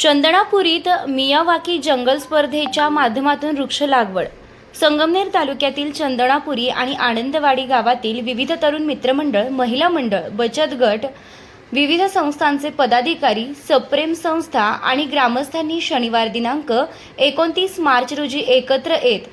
चंदनापुरीत Miyawaki जंगल स्पर्धेच्या माध्यमातून वृक्ष लागवड. संगमनेर तालुक्यातील चंदनापुरी आणि आनंदवाडी गावातील विविध तरुण मित्रमंडळ महिला मंडळ बचत गट विविध संस्थांचे पदाधिकारी सप्रेम संस्था आणि ग्रामस्थांनी शनिवार दिनांक एकोणतीस मार्च रोजी एकत्र येत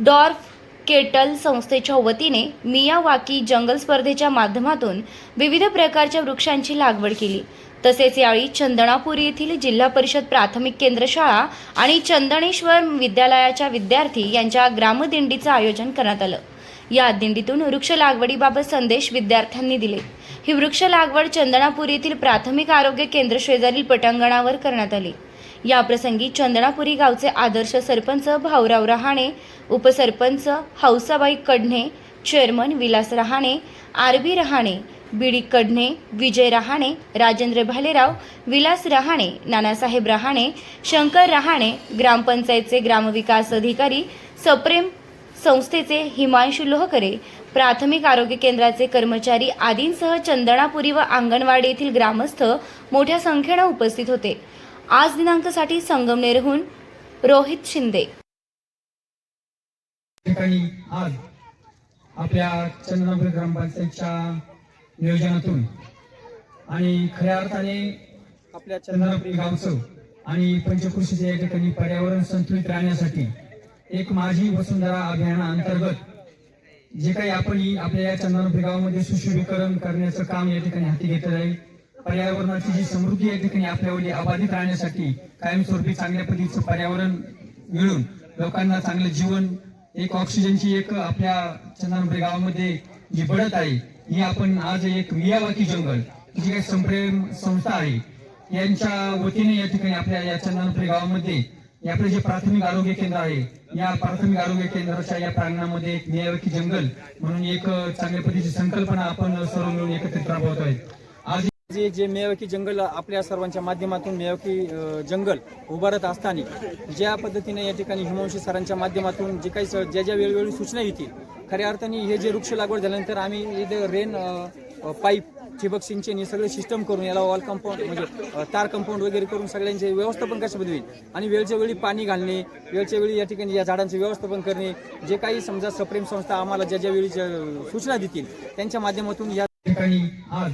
डॉर्फ केटल संस्थेच्या वतीने मियावाकी जंगल स्पर्धेच्या माध्यमातून विविध प्रकारच्या वृक्षांची लागवड केली. तसेच यावेळी चंदनापुरी येथील जिल्हा परिषद प्राथमिक केंद्र शाळा आणि चंदनेश्वर विद्यालयाच्या विद्यार्थी यांच्या ग्रामदिंडीचं आयोजन करण्यात आलं. या दिंडीतून वृक्ष लागवडीबाबत संदेश विद्यार्थ्यांनी दिले. ही वृक्ष लागवड चंदनापुरी येथील प्राथमिक आरोग्य केंद्र शेजारील पटांगणावर करण्यात आली. याप्रसंगी चंदनापुरी गावचे आदर्श सरपंच भाऊराव रहाणे उपसरपंच Hausabai Kadane chairman Vilas Rahane R B Rahane B D Kadane Vijay Rahane Rajendra Bhalerao Vilas Rahane Nanasaheb Rahane Shankar Rahane ग्रामपंचायतचे ग्रामविकास अधिकारी सप्रेम संस्थेचे हिमांशु लोहकरे प्राथमिक आरोग्य केंद्राचे कर्मचारी आदींसह चंदनापुरी व अंगणवाडी येथील ग्रामस्थ मोठ्या संख्येनं उपस्थित होते. आज दिनांकसाठी संगमनेरहून रोहित शिंदे. ठिकाणी आज आपल्या चंद्रनगर ग्रामपंचायतच्या नियोजनातून आणि खऱ्या अर्थाने आपल्या चंद्रनगरी गावचं आणि पंचकृषीच्या या ठिकाणी पर्यावरण संतुलित राहण्यासाठी एक माझी वसुंधरा अभियानाअंतर्गत जे काही आपण आपल्या या चंद्रनगरी गावामध्ये सुशोभीकरण करण्याचं काम या ठिकाणी हाती घेतलं जाईल. पर्यावरणाची जी समृद्धी या ठिकाणी आपल्यावरती अबाधित राहण्यासाठी कायमस्वरूपी चांगल्या पद्धतीचं पर्यावरण मिळून लोकांना चांगलं जीवन एक ऑक्सिजनची एक आपल्या चंदनपुरी गावामध्ये जी बढत आहे ही आपण आज एक मियावाकी जंगल जी काही संप्रेम संस्था आहे यांच्या वतीने या ठिकाणी आपल्या या चंदनपुरी गावामध्ये आपले आपलं जे प्राथमिक आरोग्य केंद्र आहे या प्राथमिक आरोग्य केंद्राच्या या प्रांगणामध्ये एक मियावाकी जंगल म्हणून एक चांगल्या पद्धतीची संकल्पना आपण सर्व मिळून एकत्रित राबवत आहेत. जे जे मेवाकी जंगल आपल्या सर्वांच्या माध्यमातून मेवाकी जंगल उभारत असताना ज्या पद्धतीने या ठिकाणी हिमांशी सरांच्या माध्यमातून जे काही ज्या ज्या वेळोवेळी सूचना येतील खऱ्या अर्थाने हे जे वृक्ष लागवड झाल्यानंतर आम्ही इथे रेन पाईप ठिबक सिंचन हे सगळे सिस्टम करून याला वॉल कंपाऊंड म्हणजे तार कंपाऊंड वगैरे करून सगळ्यांचे व्यवस्थापन कसे पद्धती होईल? आणि वेळच्या वेळी पाणी घालणे वेळच्या वेळी या ठिकाणी या झाडांचे व्यवस्थापन करणे जे काही समजा सप्रेम संस्था आम्हाला ज्या ज्या वेळी सूचना देतील त्यांच्या माध्यमातून या ठिकाणी आज